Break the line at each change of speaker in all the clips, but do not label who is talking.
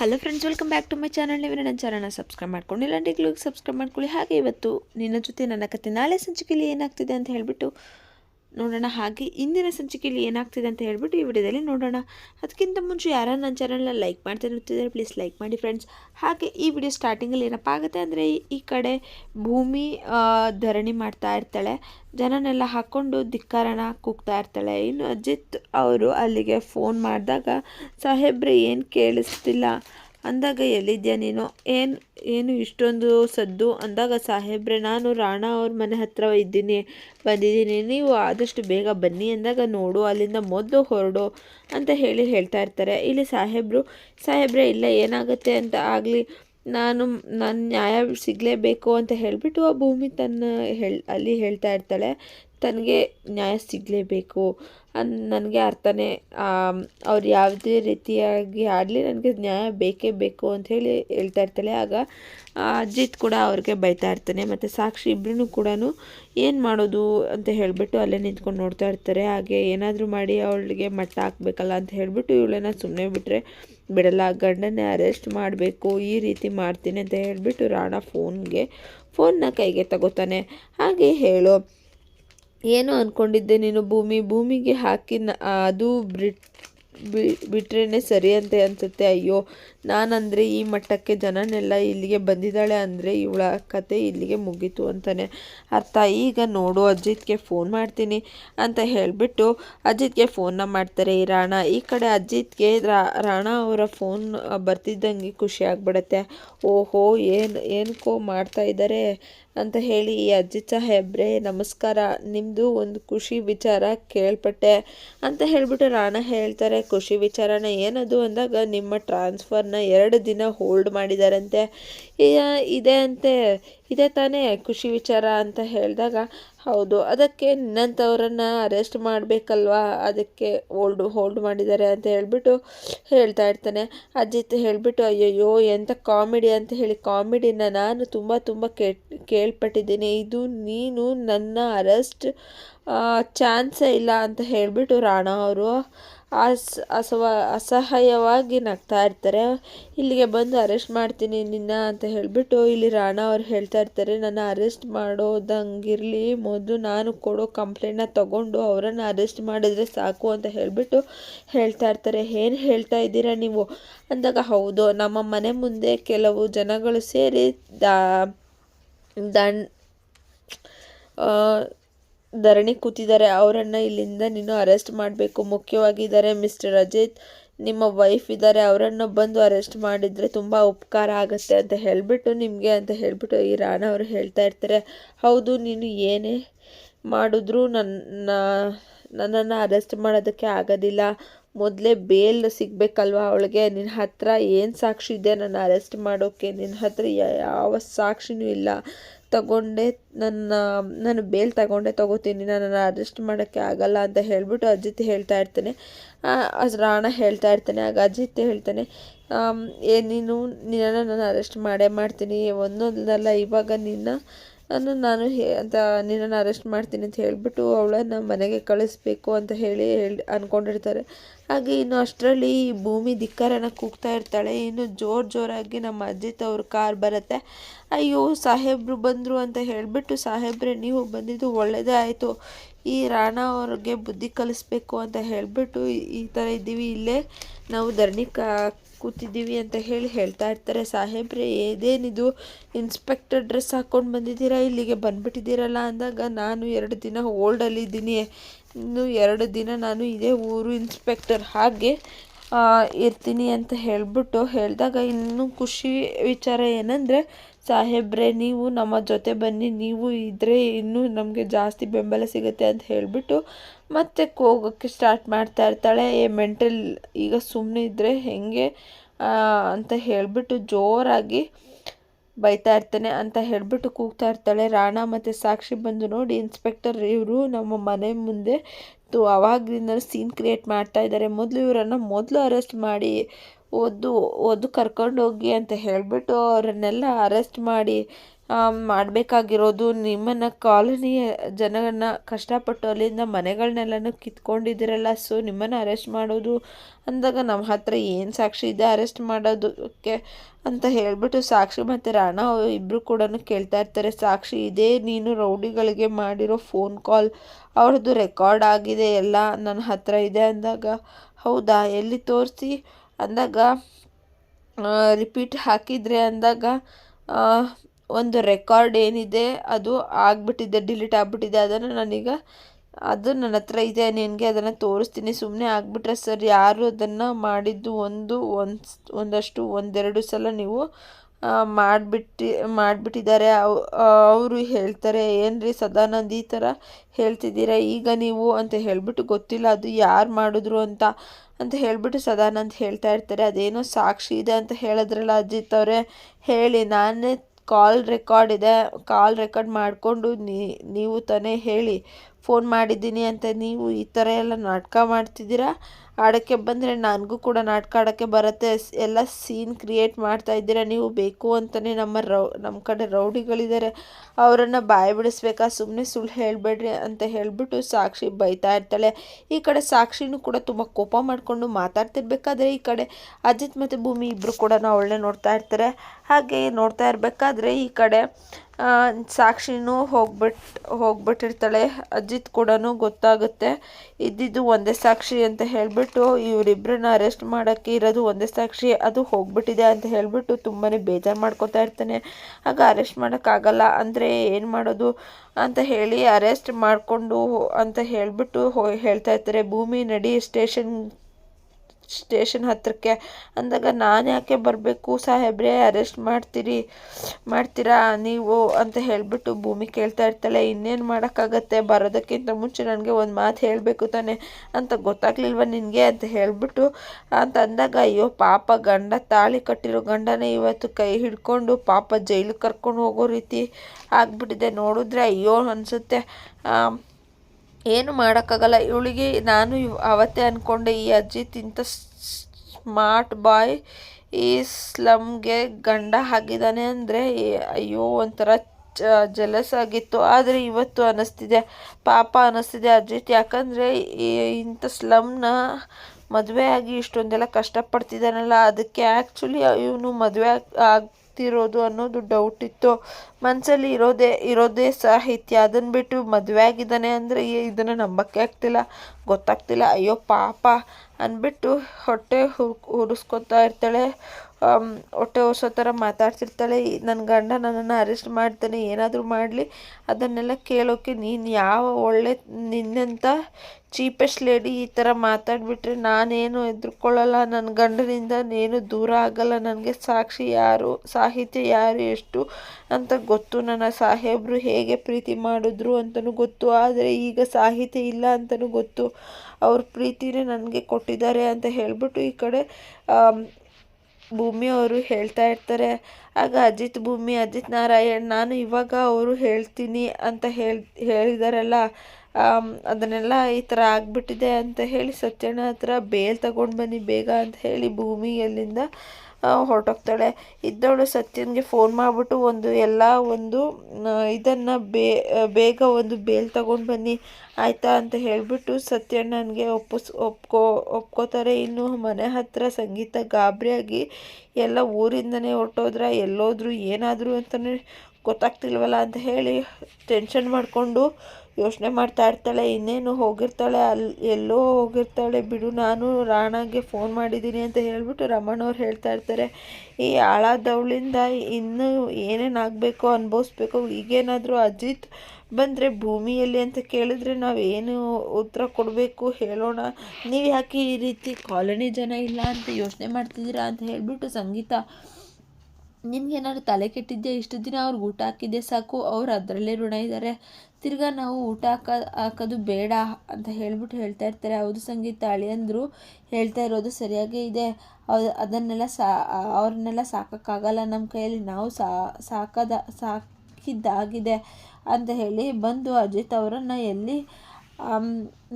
Hello friends welcome back to my channel ನೀವು ನನ್ನ ಚಾನಲ್ನ ಸಬ್ಸ್ಕ್ರೈಬ್ ಮಾಡ್ಕೊಂಡಿಲ್ಲ ಈಗಲೂ ಸಬ್ಸ್ಕ್ರೈಬ್ ಮಾಡ್ಕೊಳ್ಳಿ. ಹಾಗೆ ಇವತ್ತು ನಿನ್ನ ಜೊತೆ ನನ್ನ ಕತೆ ನಾಳೆ ಸಂಚಿಕೆಯಲ್ಲಿ ಏನಾಗ್ತಿದೆ ಅಂತ ಹೇಳಿಬಿಟ್ಟು ನೋಡೋಣ ಹಾಗೆ ಇಂದಿನ ಸಂಚಿಕೆಯಲ್ಲಿ ಏನಾಗ್ತಿದೆ ಅಂತ ಹೇಳ್ಬಿಟ್ಟು ಈ ವಿಡಿಯೋದಲ್ಲಿ ನೋಡೋಣ. ಅದಕ್ಕಿಂತ ಮುಂಚೆ ಯಾರು ನನ್ನ ಚಾನಲ್ನ ಲೈಕ್ ಮಾಡ್ತಾ ಇರ್ತಿದ್ದಾರೆ ಪ್ಲೀಸ್ ಲೈಕ್ ಮಾಡಿ ಫ್ರೆಂಡ್ಸ್ ಹಾಗೆ ಈ ವಿಡಿಯೋ ಸ್ಟಾರ್ಟಿಂಗಲ್ಲಿ ಏನಪ್ಪ ಆಗುತ್ತೆ ಅಂದರೆ ಈ ಕಡೆ ಭೂಮಿ ಧರಣಿ ಮಾಡ್ತಾ ಇರ್ತಾಳೆ. ಜನನೆಲ್ಲ ಹಾಕ್ಕೊಂಡು ಧಿಕ್ಕಾರಣ ಕೂಗ್ತಾ ಇರ್ತಾಳೆ. ಇನ್ನು ಅಜಿತ್ ಅವರು ಅಲ್ಲಿಗೆ ಫೋನ್ ಮಾಡಿದಾಗ, ಸಾಹೇಬ್ರೆ, ಏನು ಕೇಳಿಸ್ತಿಲ್ಲ? ಅಂದಾಗ ಎಲ್ಲಿದ್ಯಾ ನೀನು? ಏನು ಏನು ಇಷ್ಟೊಂದು ಸದ್ದು? ಅಂದಾಗ ಸಾಹೇಬ್ರೆ, ನಾನು ರಾಣಾ ಅವ್ರ ಮನೆ ಹತ್ರ ಇದ್ದೀನಿ, ಬಂದಿದ್ದೀನಿ. ನೀವು ಆದಷ್ಟು ಬೇಗ ಬನ್ನಿ ಅಂದಾಗ ನೋಡು, ಅಲ್ಲಿಂದ ಮೊದಲು ಹೊರಡು ಅಂತ ಹೇಳಿ ಹೇಳ್ತಾ ಇರ್ತಾರೆ. ಇಲ್ಲಿ ಸಾಹೇಬ್ರು, ಸಾಹೇಬ್ರೆ, ಇಲ್ಲ, ಏನಾಗುತ್ತೆ ಅಂತ ಆಗಲಿ, ನಾನು ನನ್ನ ನ್ಯಾಯ ಸಿಗಲೇಬೇಕು ಅಂತ ಹೇಳಿಬಿಟ್ಟು ಆ ಭೂಮಿ ತನ್ನ ಹೇಳ್, ಅಲ್ಲಿ ಹೇಳ್ತಾ ಇರ್ತಾಳೆ. ತನಗೆ ನ್ಯಾಯ ಸಿಗಲೇಬೇಕು. ಅನ್ ನನಗೆ ಅರ್ಥನೇ ಅವ್ರು ಯಾವುದೇ ರೀತಿಯಾಗಿ ಆಡಲಿ ನನಗೆ ನ್ಯಾಯ ಬೇಕೇ ಬೇಕು ಅಂತ ಹೇಳಿ ಹೇಳ್ತಾ ಇರ್ತಾಳೆ. ಆಗ ಅಜಿತ್ ಕೂಡ ಅವ್ರಿಗೆ ಬೈತಾ ಇರ್ತಾನೆ. ಮತ್ತು ಸಾಕ್ಷಿ ಇಬ್ಬರೂ ಕೂಡ ಏನು ಮಾಡೋದು ಅಂತ ಹೇಳಿಬಿಟ್ಟು ಅಲ್ಲೇ ನಿಂತ್ಕೊಂಡು ನೋಡ್ತಾ ಇರ್ತಾರೆ. ಹಾಗೆ ಏನಾದರೂ ಮಾಡಿ ಅವಳಿಗೆ ಮಟ್ಟ ಹಾಕ್ಬೇಕಲ್ಲ ಅಂತ ಹೇಳಿಬಿಟ್ಟು ಇವಳನ್ನ ಸುಮ್ಮನೆ ಬಿಟ್ಟರೆ ಬಿಡಲ್ಲ ಗಂಡನೇ ಅರೆಸ್ಟ್ ಮಾಡಬೇಕು, ಈ ರೀತಿ ಮಾಡ್ತೀನಿ ಅಂತ ಹೇಳಿಬಿಟ್ಟು ರಾಣ ಫೋನ್ಗೆ, ಫೋನ್ನ ಕೈಗೆ ತಗೋತಾನೆ. ಹಾಗೆ ಹೇಳು ಏನು ಅಂದ್ಕೊಂಡಿದ್ದೆ ನೀನು ಭೂಮಿ, ಭೂಮಿಗೆ ಹಾಕಿ ಅದು ಬ್ರಿಟ್ ಬಿಟ್ರೇ ಸರಿ ಅಂತ ಅನಿಸುತ್ತೆ. ಅಯ್ಯೋ, ನಾನಂದರೆ ಈ ಮಟ್ಟಕ್ಕೆ ಜನನೆಲ್ಲ ಇಲ್ಲಿಗೆ ಬಂದಿದ್ದಾಳೆ ಅಂದರೆ ಇವಳ ಕತೆ ಇಲ್ಲಿಗೆ ಮುಗೀತು ಅಂತಾನೆ. ಅರ್ಥ, ಈಗ ನೋಡು, ಅಜಿತ್ಗೆ ಫೋನ್ ಮಾಡ್ತೀನಿ ಅಂತ ಹೇಳಿಬಿಟ್ಟು ಅಜಿತ್ಗೆ ಫೋನ್ನ ಮಾಡ್ತಾರೆ. ಈ ರಾಣ, ಈ ಕಡೆ ಅಜಿತ್ಗೆ ರಾಣ ಅವರ ಫೋನ್ ಬರ್ತಿದ್ದಂಗೆ ಖುಷಿ ಆಗ್ಬಿಡತ್ತೆ. ಓಹೋ, ಏನು ಏನಕ್ಕೋ ಮಾಡ್ತಾ ಇದ್ದಾರೆ ಅಂತ ಹೇಳಿ ಈ ಅಜಿತ್ ಹೆಬ್ರೆ, ನಮಸ್ಕಾರ. ನಿಮ್ಮದು ಒಂದು ಖುಷಿ ವಿಚಾರ ಕೇಳ್ಪಟ್ಟೆ ಅಂತ ಹೇಳಿಬಿಟ್ಟು ರಾಣ ಹೇಳ್ತಾರೆ. ಖುಷಿ ವಿಚಾರನ ಏನದು ಅಂದಾಗ, ನಿಮ್ಮ ಟ್ರಾನ್ಸ್ಫರ್ನ ಎರಡು ದಿನ ಹೋಲ್ಡ್ ಮಾಡಿದಾರಂತೆ. ಇದೆ ಅಂತೆ. ಇದೆ ತಾನೇ, ಖುಷಿ ವಿಚಾರ ಅಂತ ಹೇಳಿದಾಗ, ಹೌದು, ಅದಕ್ಕೆ ನಿನ್ನಂಥವ್ರನ್ನ ಅರೆಸ್ಟ್ ಮಾಡಬೇಕಲ್ವಾ? ಅದಕ್ಕೆ ಹೋಲ್ಡ್ ಹೋಲ್ಡ್ ಮಾಡಿದ್ದಾರೆ ಅಂತ ಹೇಳಿಬಿಟ್ಟು ಹೇಳ್ತಾ ಇರ್ತಾನೆ. ಅಜಿತ್ ಹೇಳಿಬಿಟ್ಟು, ಅಯ್ಯಯ್ಯೋ, ಎಂಥ ಕಾಮಿಡಿ ಅಂತ ಹೇಳಿ ಕಾಮಿಡಿನ ನಾನು ತುಂಬ ತುಂಬ ಕೇಳ್ಪಟ್ಟಿದ್ದೀನಿ. ಇದು ನೀನು ನನ್ನ ಅರೆಸ್ಟ್ ಚಾನ್ಸೇ ಇಲ್ಲ ಅಂತ ಹೇಳಿಬಿಟ್ಟು ರಾಣಾ ಅವರು ಅಸ್, ಅಸವ, ಅಸಹಾಯವಾಗಿ ನಗ್ತಾ ಇರ್ತಾರೆ. ಇಲ್ಲಿಗೆ ಬಂದು ಅರೆಸ್ಟ್ ಮಾಡ್ತೀನಿ ನಿನ್ನ ಅಂತ ಹೇಳಿಬಿಟ್ಟು ಇಲ್ಲಿ ರಾಣಾ ಅವ್ರು ಹೇಳ್ತಾ ಇರ್ತಾರೆ, ನನ್ನ ಅರೆಸ್ಟ್ ಮಾಡೋದಂಗಿರಲಿ. ಮೊದಲು ನಾನು ಕೊಡೋ ಕಂಪ್ಲೇಂಟ್ನ ತಗೊಂಡು ಅವರನ್ನು ಅರೆಸ್ಟ್ ಮಾಡಿದ್ರೆ ಸಾಕು ಅಂತ ಹೇಳಿಬಿಟ್ಟು ಹೇಳ್ತಾ ಇರ್ತಾರೆ. ಏನು ಹೇಳ್ತಾ ಇದ್ದೀರಾ ನೀವು? ಅಂದಾಗ, ಹೌದು, ನಮ್ಮ ಮನೆ ಮುಂದೆ ಕೆಲವು ಜನಗಳು ಸೇರಿ ದಾ ಧರಣಿ ಕೂತಿದ್ದಾರೆ. ಅವರನ್ನು ಇಲ್ಲಿಂದ ನೀನು ಅರೆಸ್ಟ್ ಮಾಡಬೇಕು. ಮುಖ್ಯವಾಗಿ ಇದ್ದಾರೆ ಮಿಸ್ಟರ್ ಅಜಿತ್. ನಿಮ್ಮ ವೈಫ್ ಇದ್ದಾರೆ. ಅವರನ್ನು ಬಂದು ಅರೆಸ್ಟ್ ಮಾಡಿದರೆ ತುಂಬ ಉಪಕಾರ ಆಗುತ್ತೆ ಅಂತ ಹೇಳಿಬಿಟ್ಟು ನಿಮಗೆ ಅಂತ ಹೇಳಿಬಿಟ್ಟು ಈ ರಾಣ ಅವರು ಹೇಳ್ತಾ ಇರ್ತಾರೆ. ಹೌದು, ನೀನು ಏನೇ ಮಾಡಿದ್ರೂ ನನ್ನ ನನ್ನನ್ನು ಅರೆಸ್ಟ್ ಮಾಡೋದಕ್ಕೆ ಆಗೋದಿಲ್ಲ. ಮೊದಲೇ ಬೇಲ್ ಸಿಗಬೇಕಲ್ವ ಅವಳಿಗೆ? ನಿನ್ನ ಹತ್ರ ಏನು ಸಾಕ್ಷಿ ಇದೆ? ನನ್ನ ಅರೆಸ್ಟ್ ಮಾಡೋಕ್ಕೆ ನಿನ್ನ ಹತ್ರ ಯಾವ ಸಾಕ್ಷಿನೂ ಇಲ್ಲ. ತಗೊಂಡೆ, ನನ್ನ, ನಾನು ಬೇಲ್ ತಗೊಂಡೆ, ತಗೋತೀನಿ ನಾನು ಅರೆಸ್ಟ್ ಮಾಡೋಕ್ಕೆ ಆಗಲ್ಲ ಅಂತ ಹೇಳಿಬಿಟ್ಟು ಅಜಿತ್ ಹೇಳ್ತಾ ಇರ್ತಾನೆ. ರಾಣ ಹೇಳ್ತಾ ಇರ್ತಾನೆ, ಆಗ ಅಜಿತ್ ಹೇಳ್ತಾನೆ ಏ, ನೀನು ನಿನ್ನನ್ನು ನಾನು ಅರೆಸ್ಟ್ ಮಾಡೇ ಮಾಡ್ತೀನಿ. ಒಂದೊಂದಲ್ಲ, ಇವಾಗ ನಿನ್ನ ನಾನು ನಾನು ಹೇ, ಅಂತ ನಿನ್ನನ್ನು ಅರೆಸ್ಟ್ ಮಾಡ್ತೀನಿ ಅಂತ ಹೇಳಿಬಿಟ್ಟು ಅವಳನ್ನು ಮನೆಗೆ ಕಳಿಸ್ಬೇಕು ಅಂತ ಹೇಳಿ ಹೇಳಿ ಅಂದ್ಕೊಂಡಿರ್ತಾರೆ ಹಾಗೆ ಇನ್ನು ಅಷ್ಟರಲ್ಲಿ ಭೂಮಿ ಧಿಕ್ಕಾರನ ಕೂಗ್ತಾ ಇರ್ತಾಳೆ. ಇನ್ನು ಜೋರು ಜೋರಾಗಿ ನಮ್ಮ ಅಜ್ಜಿತ್ ಅವ್ರ ಕಾರ್ ಬರುತ್ತೆ. ಅಯ್ಯೋ, ಸಾಹೇಬ್ರು ಬಂದರು ಅಂತ ಹೇಳಿಬಿಟ್ಟು ಸಾಹೇಬ್ರೆ, ನೀವು ಬಂದಿದ್ದು ಒಳ್ಳೆಯದೇ ಆಯಿತು. ಈ ರಾಣ ಅವ್ರಿಗೆ ಬುದ್ಧಿ ಕಲಿಸ್ಬೇಕು ಅಂತ ಹೇಳಿಬಿಟ್ಟು ಈ ಥರ ಇದ್ದೀವಿ. ಇಲ್ಲೇ ನಾವು ಧರಣಿ ಕಾ ಕೂತಿದ್ದೀವಿ ಅಂತ ಹೇಳಿ ಹೇಳ್ತಾ ಇರ್ತಾರೆ. ಸಾಹೇಬ್ರೆ ಏದೇನಿದು ಇನ್ಸ್ಪೆಕ್ಟರ್ ಡ್ರೆಸ್ ಹಾಕ್ಕೊಂಡು ಬಂದಿದ್ದೀರಾ? ಇಲ್ಲಿಗೆ ಬಂದುಬಿಟ್ಟಿದ್ದೀರಲ್ಲ? ಅಂದಾಗ, ನಾನು ಎರಡು ದಿನ ಓಲ್ಡಲ್ಲಿ ಇದ್ದೀನಿ ಇನ್ನು ಎರಡು ದಿನ ನಾನು ಇದೇ ಊರು ಇನ್ಸ್ಪೆಕ್ಟರ್. ಹಾಗೆ ಇರ್ತೀನಿ ಅಂತ ಹೇಳಿಬಿಟ್ಟು ಹೇಳಿದಾಗ ಇನ್ನೂ ಖುಷಿ ವಿಚಾರ ಏನಂದರೆ, ಸಾಹೇಬ್ರೆ, ನೀವು ನಮ್ಮ ಜೊತೆ ಬನ್ನಿ, ನೀವು ಇದ್ದರೆ ಇನ್ನೂ ನಮಗೆ ಜಾಸ್ತಿ ಬೆಂಬಲ ಸಿಗುತ್ತೆ ಅಂತ ಹೇಳಿಬಿಟ್ಟು ಮತ್ತೆ ಹೋಗೋಕ್ಕೆ ಸ್ಟಾರ್ಟ್ ಮಾಡ್ತಾ ಇರ್ತಾಳೆ. ಏ ಮೆಂಟಲ್ ಈಗ ಸುಮ್ಮನೆ ಇದ್ದರೆ ಹೆಂಗೆ ಅಂತ ಹೇಳಿಬಿಟ್ಟು ಜೋರಾಗಿ ಬೈತಾ ಇರ್ತಾನೆ ಅಂತ ಹೇಳಿಬಿಟ್ಟು ಕೂಗ್ತಾ ಇರ್ತಾಳೆ. ರಾಣಾ ಮತ್ತು ಸಾಕ್ಷಿ ಬಂದು ನೋಡಿ, ಇನ್ಸ್ಪೆಕ್ಟರ್ ಇವರು ನಮ್ಮ ಮನೆ ಮುಂದೆ ತು ಅವಾಗಿಂದ ಸೀನ್ ಕ್ರಿಯೇಟ್ ಮಾಡ್ತಾ ಇದ್ದಾರೆ ಮೊದಲು ಇವರನ್ನು ಮೊದಲು ಅರೆಸ್ಟ್ ಮಾಡಿ ಒದ್ದು ಒದ್ದು ಕರ್ಕೊಂಡು ಹೋಗಿ ಅಂತ ಹೇಳಿಬಿಟ್ಟು ಅವರನ್ನೆಲ್ಲ ಅರೆಸ್ಟ್ ಮಾಡಿ ಮಾಡಬೇಕಾಗಿರೋದು ನಿಮ್ಮನ್ನು ಕಾಲೋನಿಯ ಜನಗಳನ್ನ ಕಷ್ಟಪಟ್ಟು ಅಲ್ಲಿಂದ ಮನೆಗಳನ್ನೆಲ್ಲನೂ ಕಿತ್ಕೊಂಡಿದ್ದೀರಲ್ಲ ಸೊ ನಿಮ್ಮನ್ನು ಅರೆಸ್ಟ್ ಮಾಡೋದು ಅಂದಾಗ ನಮ್ಮ ಹತ್ರ ಏನು ಸಾಕ್ಷಿ ಇದೆ ಅರೆಸ್ಟ್ ಮಾಡೋದಕ್ಕೆ ಅಂತ ಹೇಳಿಬಿಟ್ಟು ಸಾಕ್ಷಿ ಮತ್ತು ರಾಣಾ ಇಬ್ಬರು ಕೂಡ ಕೇಳ್ತಾ ಇರ್ತಾರೆ, ಸಾಕ್ಷಿ ಇದೇ, ನೀನು ರೌಡಿಗಳಿಗೆ ಮಾಡಿರೋ ಫೋನ್ ಕಾಲ್ ಅವ್ರದ್ದು ರೆಕಾರ್ಡ್ ಆಗಿದೆ, ಎಲ್ಲ ನನ್ನ ಹತ್ರ ಇದೆ ಅಂದಾಗ, ಹೌದಾ, ಎಲ್ಲಿ ತೋರಿಸಿ? ಅಂದಾಗ ರಿಪೀಟ್ ಹಾಕಿದರೆ ಅಂದಾಗ ಒಂದು ರೆಕಾರ್ಡ್ ಏನಿದೆ, ಅದು ಆಗಿಬಿಟ್ಟಿದೆ ಡಿಲೀಟ್ ಆಗಿಬಿಟ್ಟಿದೆ, ಅದನ್ನು ನಾನೀಗ ಅದು ನನ್ನ ಹತ್ರ ಇದೆ, ನಿನಗೆ ಅದನ್ನು ತೋರಿಸ್ತೀನಿ. ಸುಮ್ಮನೆ ಆಗಿಬಿಟ್ರೆ ಸರ್, ಯಾರು ಅದನ್ನು ಮಾಡಿದ್ದು ಒಂದು ಒಂದು ಒಂದಷ್ಟು, ಒಂದೆರಡು ಸಲ ನೀವು ಮಾಡಿಬಿಟ್ಟು, ಮಾಡಿಬಿಟ್ಟಿದ್ದಾರೆ. ಅವರು ಹೇಳ್ತಾರೆ ಏನು ಸದಾನಂದ್ ಈ ಥರ ಹೇಳ್ತಿದ್ದೀರಾ? ಈಗ ನೀವು? ಅಂತ ಹೇಳಿಬಿಟ್ಟು ಗೊತ್ತಿಲ್ಲ, ಅದು ಯಾರು ಮಾಡಿದ್ರು ಅಂತ? ಅಂತ ಹೇಳಿಬಿಟ್ಟು ಸದಾನಂದ್ ಹೇಳ್ತಾ ಇರ್ತಾರೆ, ಅದೇನೋ ಸಾಕ್ಷಿ ಇದೆ ಅಂತ ಹೇಳಿದ್ರಲ್ಲ ಅಜಿತ್ ಅವರೇ, ಹೇಳಿ, ನಾನೇ ಕಾಲ್ ರೆಕಾರ್ಡ್ ಇದೆ. ಕಾಲ್ ರೆಕಾರ್ಡ್ ಮಾಡಿಕೊಂಡು ನೀವು ತಾನೇ ಹೇಳಿ. ಫೋನ್ ಮಾಡಿದ್ದೀನಿ ಅಂತ ನೀವು ಈ ಥರ ಎಲ್ಲ ನಾಟಕ ಮಾಡ್ತಿದ್ದೀರಾ? ಆಡೋಕ್ಕೆ ಬಂದರೆ ನನಗೂ ಕೂಡ ನಾಟಕ ಆಡೋಕ್ಕೆ ಬರುತ್ತೆ. ಎಲ್ಲ ಸೀನ್ ಕ್ರಿಯೇಟ್ ಮಾಡ್ತಾ ಇದ್ದೀರಾ? ನೀವು ಬೇಕು ಅಂತಲೇ ನಮ್ಮ ರೌ, ನಮ್ಮ ಕಡೆ ರೌಡಿಗಳಿದ್ದಾರೆ. ಅವರನ್ನು ಬಾಯಿ ಬಿಡಿಸ್ಬೇಕಾ? ಸುಮ್ಮನೆ ಸುಳ್ಳು ಹೇಳಬೇಡ್ರಿ ಅಂತ ಹೇಳಿಬಿಟ್ಟು ಸಾಕ್ಷಿ ಬೈತಾ ಇರ್ತಾಳೆ. ಈ ಕಡೆ ಸಾಕ್ಷಿನೂ ಕೂಡ ತುಂಬ ಕೋಪ ಮಾಡಿಕೊಂಡು ಮಾತಾಡ್ತಿರ್ಬೇಕಾದ್ರೆ ಈ ಕಡೆ ಅಜಿತ್ ಮತ್ತು ಭೂಮಿ ಇಬ್ಬರು ಕೂಡ ಅವಳನ್ನೇ ನೋಡ್ತಾ ಇರ್ತಾರೆ. ಹಾಗೆ ನೋಡ್ತಾ ಇರಬೇಕಾದ್ರೆ ಈ ಕಡೆ ಸಾಕ್ಷಿನೂ ಹೋಗ್ಬಿಟ್ಟು ಹೋಗ್ಬಿಟ್ಟಿರ್ತಾಳೆ. ಅಜಿತ್ ಕೂಡ ಗೊತ್ತಾಗುತ್ತೆ. ಇದ್ದಿದ್ದು ಒಂದೇ ಸಾಕ್ಷಿ ಅಂತ ಹೇಳಿಬಿಟ್ಟು ಇವರಿಬ್ಬರನ್ನ ಅರೆಸ್ಟ್ ಮಾಡೋಕ್ಕೆ ಇರೋದು ಒಂದೇ ಸಾಕ್ಷಿ. ಅದು ಹೋಗ್ಬಿಟ್ಟಿದೆ ಅಂತ ಹೇಳಿಬಿಟ್ಟು ತುಂಬಾ ಬೇಜಾರು ಮಾಡ್ಕೊತಾ ಇರ್ತಾನೆ. ಆಗ ಅರೆಸ್ಟ್ ಮಾಡೋಕ್ಕಾಗಲ್ಲ. ಅಂದರೆ ಏನು ಮಾಡೋದು ಅಂತ ಹೇಳಿ ಅರೆಸ್ಟ್ ಮಾಡಿಕೊಂಡು ಅಂತ ಹೇಳಿಬಿಟ್ಟು ಹೇಳ್ತಾ ಇರ್ತಾರೆ. ಭೂಮಿ ನಡಿ ಸ್ಟೇಷನ್ ಸ್ಟೇಷನ್ ಹತ್ತಿರಕ್ಕೆ ಅಂದಾಗ ನಾನು ಯಾಕೆ ಬರಬೇಕು? ಸಾಹೇಬ್ರೆ ಅರೆಸ್ಟ್ ಮಾಡ್ತೀರಿ, ಮಾಡ್ತೀರಾ ನೀವು? ಅಂತ ಹೇಳಿಬಿಟ್ಟು ಭೂಮಿ ಕೇಳ್ತಾ ಇರ್ತಾಳೆ. ಇನ್ನೇನು ಮಾಡೋಕ್ಕಾಗತ್ತೆ? ಬರೋದಕ್ಕಿಂತ ಮುಂಚೆ ನನಗೆ ಒಂದು ಮಾತು ಹೇಳಬೇಕು ತಾನೆ. ಅಂತ ಗೊತ್ತಾಗ್ಲಿಲ್ವ ನಿನಗೆ? ಅಂತ ಹೇಳಿಬಿಟ್ಟು ಅಂತ ಅಂದಾಗ ಅಯ್ಯೋ, ಪಾಪ ಗಂಡ ತಾಳಿ ಕಟ್ಟಿರೋ ಗಂಡನೇ ಇವತ್ತು ಕೈ ಹಿಡ್ಕೊಂಡು ಪಾಪ ಜೈಲಿಗೆ ಕರ್ಕೊಂಡು ಹೋಗೋ ರೀತಿ ಆಗ್ಬಿಟ್ಟಿದೆ. ನೋಡಿದ್ರೆ ಅಯ್ಯೋ ಅನಿಸುತ್ತೆ. ಏನು ಮಾಡೋಕ್ಕಾಗಲ್ಲ. ಇವಳಿಗೆ ನಾನು ಅವತ್ತೇ ಅಂದ್ಕೊಂಡೆ ಈ ಅಜ್ಜಿ ತಿಂತ ಸ್ಮಾರ್ಟ್ ಬಾಯ್ ಈ ಸ್ಲಮ್ಗೆ ಗಂಡ ಹಾಕಿದ್ದಾನೆ ಅಂದರೆ ಅಯ್ಯೋ, ಒಂಥರ ಜಲಸ್ ಆಗಿತ್ತು. ಆದರೆ ಇವತ್ತು ಅನ್ನಿಸ್ತಿದೆ ಪಾಪ ಅನ್ನಿಸ್ತಿದೆ ಅಜಿತ್ ಯಾಕಂದರೆ ಇಂಥ ಸ್ಲಮ್ನ ಮದುವೆ ಆಗಿ ಇಷ್ಟೊಂದೆಲ್ಲ ಕಷ್ಟಪಡ್ತಿದ್ದಾನಲ್ಲ, ಅದಕ್ಕೆ ಆ್ಯಕ್ಚುಲಿ ಇವನು ಮದುವೆ ಆಗಿ ಆಗ್ತಿರೋದು ಅನ್ನೋದು ಡೌಟ್ ಇತ್ತು. ಮನಸ್ಸಲ್ಲಿ ಇರೋದೇ ಇರೋದೇ ಸಾಹಿತ್ಯ. ಅದನ್ನ ಬಿಟ್ಟು ಮದುವೆ ಆಗಿದ್ದಾನೆ ಅಂದರೆ ಇದನ್ನು ನಂಬಕ್ಕೆ ಆಗ್ತಿಲ್ಲ, ಗೊತ್ತಾಗ್ತಿಲ್ಲ. ಅಯ್ಯೋ ಪಾಪ ಅಂದ್ಬಿಟ್ಟು ಹೊಟ್ಟೆ ಹುರಿಸ್ಕೊತಾ ಇರ್ತಾಳೆ. ಹೊಟ್ಟೆ ಹೊಸೋ ಥರ ಮಾತಾಡ್ತಿರ್ತಾಳೆ. ನನ್ನ ಗಂಡ ನನ್ನನ್ನು ಅರೆಸ್ಟ್ ಮಾಡ್ತಾನೆ, ಏನಾದರೂ ಮಾಡಲಿ, ಅದನ್ನೆಲ್ಲ ಕೇಳೋಕ್ಕೆ ನೀನು ಯಾವ ಒಳ್ಳೆ ನಿನ್ನಂಥ ಚೀಪೆಸ್ಟ್ ಲೇಡಿ ಈ ಥರ ಮಾತಾಡಿಬಿಟ್ರೆ ನಾನೇನು ಎದುರ್ಕೊಳ್ಳಲ್ಲ. ನನ್ನ ಗಂಡನಿಂದ ಏನು ದೂರ ಆಗಲ್ಲ. ನನಗೆ ಸಾಕ್ಷಿ ಯಾರು, ಸಾಹಿತ್ಯ ಯಾರು ಎಷ್ಟು ಅಂತ ಗೊತ್ತು. ನನ್ನ ಸಾಹೇಬರು ಹೇಗೆ ಪ್ರೀತಿ ಮಾಡಿದ್ರು ಅಂತಲೂ ಗೊತ್ತು. ಆದರೆ ಈಗ ಸಾಹಿತ್ಯ ಇಲ್ಲ ಅಂತಲೂ ಗೊತ್ತು. ಅವ್ರ ಪ್ರೀತಿನೇ ನನಗೆ ಕೊಟ್ಟಿದ್ದಾರೆ ಅಂತ ಹೇಳಿಬಿಟ್ಟು ಈ ಕಡೆ ಭೂಮಿ ಅವರು ಹೇಳ್ತಾ ಇರ್ತಾರೆ, ಆಗ ಅಜಿತ್ ಭೂಮಿ, ಅಜಿತ್ ನಾರಾಯಣ್, ನಾನು ಇವಾಗ ಅವರು ಹೇಳ್ತೀನಿ ಅಂತ ಹೇಳಿ, ಹೇಳಿದಾರಲ್ಲ ಅದನ್ನೆಲ್ಲ ಈ ಥರ ಆಗಿಬಿಟ್ಟಿದೆ ಅಂತ ಹೇಳಿ ಸತ್ಯಣ್ಣ ಹತ್ರ ಬೇಲ್ ತಗೊಂಡು ಬನ್ನಿ ಬೇಗ ಅಂತ ಹೇಳಿ ಭೂಮಿ ಎಲ್ಲಿಂದ ಹೊರಟೋಗ್ತಾಳೆ. ಇದ್ದವಳು ಸತ್ಯನ್ಗೆ ಫೋನ್ ಮಾಡಿಬಿಟ್ಟು ಒಂದು ಎಲ್ಲ ಒಂದು ಇದನ್ನು ಬೇಗ ಒಂದು ಬೇಲ್ ತಗೊಂಡು ಬನ್ನಿ, ಆಯಿತಾ ಅಂತ ಹೇಳಿಬಿಟ್ಟು ಸತ್ಯಣ್ಣನಿಗೆ ಒಪ್ಪಿಸ್, ಒಪ್ಕೋ, ಒಪ್ಕೋತಾರೆ. ಇನ್ನು ಮನೆ ಹತ್ತಿರ ಸಂಗೀತ ಗಾಬರಿಯಾಗಿ ಎಲ್ಲ ಊರಿಂದನೇ ಹೊರಟೋದ್ರ, ಎಲ್ಲೋದ್ರು ಏನಾದರೂ ಅಂತಲೇ ಗೊತ್ತಾಗ್ತಿಲ್ವಲ್ಲ ಅಂತ ಹೇಳಿ ಟೆನ್ಷನ್ ಮಾಡಿಕೊಂಡು ಯೋಚನೆ ಮಾಡ್ತಾ ಇರ್ತಾಳೆ, ಇನ್ನೇನು ಹೋಗಿರ್ತಾಳೆ ಅಲ್ಲಿ ಎಲ್ಲೋ ಹೋಗಿರ್ತಾಳೆ, ಬಿಡು, ನಾನು ರಾಣಾಗೆ ಫೋನ್ ಮಾಡಿದ್ದೀನಿ ಅಂತ ಹೇಳ್ಬಿಟ್ಟು ರಮಣವ್ರು ಹೇಳ್ತಾ ಇರ್ತಾರೆ, ಈ ಹಾಳಾದವಳಿಂದ ಇನ್ನೂ ಏನೇನು ಆಗಬೇಕು ಅನುಭವಿಸ್ಬೇಕು, ಈಗೇನಾದರೂ ಅಜಿತ್ ಬಂದರೆ ಭೂಮಿಯಲ್ಲಿ ಅಂತ ಕೇಳಿದ್ರೆ ನಾವು ಏನು ಉತ್ತರ ಕೊಡಬೇಕು ಹೇಳೋಣ ನೀವು ಯಾಕೆ ಈ ರೀತಿ ಕಾಲೋನಿ ಜನ ಇಲ್ಲ ಅಂತ ಯೋಚನೆ ಮಾಡ್ತಿದ್ದೀರಾ ಅಂತ ಹೇಳಿಬಿಟ್ಟು ಸಂಗೀತ ನಿನ್ಗೇನಾದ್ರು ತಲೆ ಕೆಟ್ಟಿದ್ದೆ ಇಷ್ಟು ದಿನ ಅವ್ರಿಗೆ ಊಟ ಹಾಕಿದ್ದೆ ಸಾಕು, ಅವ್ರು ಅದರಲ್ಲೇ ಋಣ ಇದ್ದಾರೆ ತಿರ್ಗಾ ನಾವು ಊಟ ಹಾಕ, ಹಾಕೋದು ಬೇಡ ಅಂತ ಹೇಳ್ಬಿಟ್ಟು ಹೇಳ್ತಾ ಇರ್ತಾರೆ. ಹೌದು ಸಂಗೀತ, ಅಳಿಯಂದರು ಹೇಳ್ತಾ ಇರೋದು ಸರಿಯಾಗೇ ಇದೆ. ಅದನ್ನೆಲ್ಲ ಸಾ, ಅವ್ರನ್ನೆಲ್ಲ ಸಾಕೋಕ್ಕಾಗಲ್ಲ ನಮ್ಮ ಕೈಯಲ್ಲಿ. ನಾವು ಸಾಕದ, ಸಾಕಿದ್ದಾಗಿದೆ ಅಂತ ಹೇಳಿ ಬಂದು ಅಜಿತ್ ಅವರನ್ನು ಎಲ್ಲಿ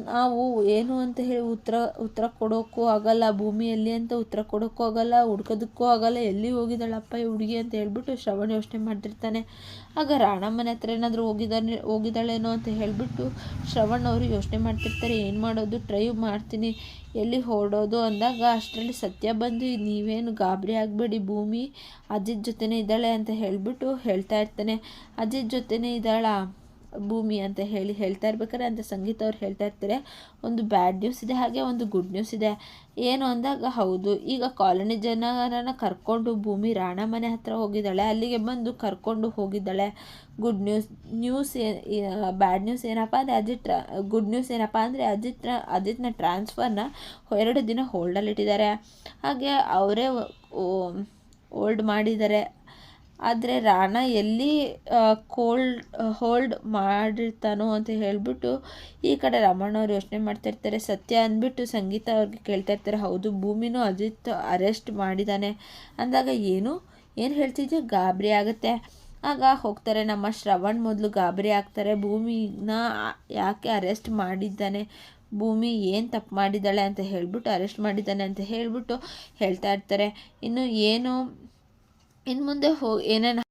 ನಾವು ಏನು ಅಂತ ಹೇಳಿ ಉತ್ತರ ಉತ್ತರ ಕೊಡೋಕ್ಕೂ ಆಗಲ್ಲ ಭೂಮಿಯಲ್ಲಿ ಅಂತ ಉತ್ತರ ಕೊಡೋಕ್ಕೂ ಆಗಲ್ಲ, ಹುಡ್ಕೋದಕ್ಕೂ ಆಗಲ್ಲ, ಎಲ್ಲಿ ಹೋಗಿದ್ದಾಳಪ್ಪ ಈ ಹುಡುಗಿ ಅಂತ ಹೇಳ್ಬಿಟ್ಟು ಶ್ರವಣ್ ಯೋಚನೆ ಮಾಡ್ತಿರ್ತಾನೆ. ಆಗ ರಾಣಮ್ಮನ ಹತ್ರ ಏನಾದರೂ ಹೋಗಿದ್ದಾನೆ ಹೋಗಿದ್ದಾಳೇನೋ ಅಂತ ಹೇಳಿಬಿಟ್ಟು ಶ್ರವಣ್ ಅವರು ಯೋಚನೆ ಮಾಡ್ತಿರ್ತಾರೆ, ಏನು ಮಾಡೋದು ಟ್ರೈ ಮಾಡ್ತೀನಿ, ಎಲ್ಲಿ ಹೊರಡೋದು ಅಂದಾಗ ಅಷ್ಟರಲ್ಲಿ ಸತ್ಯ ಬಂದು, ನೀವೇನು ಗಾಬರಿ ಆಗಬೇಡಿ, ಭೂಮಿ ಅಜಿತ್ ಜೊತೆನೇ ಇದ್ದಾಳೆ ಅಂತ ಹೇಳಿಬಿಟ್ಟು ಹೇಳ್ತಾ ಇರ್ತಾನೆ. ಅಜಿತ್ ಜೊತೆನೇ ಇದ್ದಾಳಾ? ಭೂಮಿ ಅಂತ ಹೇಳಿ ಹೇಳ್ತಾ ಇರ್ಬೇಕಾದ್ರೆ ಅಂತ ಸಂಗೀತ ಅವ್ರು ಹೇಳ್ತಾ ಇರ್ತಾರೆ. ಒಂದು ಬ್ಯಾಡ್ ನ್ಯೂಸ್ ಇದೆ, ಹಾಗೆ ಒಂದು ಗುಡ್ ನ್ಯೂಸ್ ಇದೆ. ಏನು ಅಂದಾಗ, ಹೌದು, ಈಗ ಕಾಲೋನಿ ಜನರನ್ನು ಕರ್ಕೊಂಡು ಭೂಮಿ ರಾಣ ಮನೆ ಹತ್ರ ಹೋಗಿದ್ದಾಳೆ. ಅಲ್ಲಿಗೆ ಬಂದು ಕರ್ಕೊಂಡು ಹೋಗಿದ್ದಾಳೆ. Good news news bad news ಏನಪ್ಪ ಅಂದರೆ, ಅಜಿತ್ ಗುಡ್ ನ್ಯೂಸ್ ಏನಪ್ಪ ಅಂದರೆ, ಅಜಿತ್, ಅಜಿತ್ನ ಟ್ರಾನ್ಸ್ಫರ್ನ ಎರಡು ದಿನ ಹೋಲ್ಡಲ್ಲಿಟ್ಟಿದ್ದಾರೆ ಹಾಗೆ ಅವರೇ ಓಲ್ಡ್ ಮಾಡಿದ್ದಾರೆ. ಆದರೆ ರಾಣ ಎಲ್ಲಿ ಕೋಲ್ಡ್ ಹೋಲ್ಡ್ ಮಾಡಿರ್ತಾನೋ ಅಂತ ಹೇಳಿಬಿಟ್ಟು ಈ ಕಡೆ ರಮಣ್ಣವ್ರು ಯೋಚನೆ ಮಾಡ್ತಾಯಿರ್ತಾರೆ ಸತ್ಯ ಅಂದ್ಬಿಟ್ಟು ಸಂಗೀತ ಅವ್ರಿಗೆ ಕೇಳ್ತಾ ಇರ್ತಾರೆ, ಹೌದು, ಭೂಮಿನೂ ಅಜಿತ್ ಅರೆಸ್ಟ್ ಮಾಡಿದ್ದಾನೆ ಅಂದಾಗ ಏನು? ಏನು ಹೇಳ್ತಿದ್ಯೋ? ಗಾಬರಿ ಆಗುತ್ತೆ. ಆಗ ಹೋಗ್ತಾರೆ, ನಮ್ಮ ಶ್ರವಣ್ ಮೊದಲು ಗಾಬರಿ ಆಗ್ತಾರೆ. ಭೂಮಿನ ಯಾಕೆ ಅರೆಸ್ಟ್ ಮಾಡಿದ್ದಾನೆ? ಭೂಮಿ ಏನು ತಪ್ಪು ಮಾಡಿದ್ದಾಳೆ ಅಂತ ಹೇಳಿಬಿಟ್ಟು, ಅರೆಸ್ಟ್ ಮಾಡಿದ್ದಾನೆ ಅಂತ ಹೇಳಿಬಿಟ್ಟು ಹೇಳ್ತಾ ಇರ್ತಾರೆ. ಇನ್ನು ಏನು ಇನ್ನು ಮುಂದೆ ಹೋ ಏನೇನು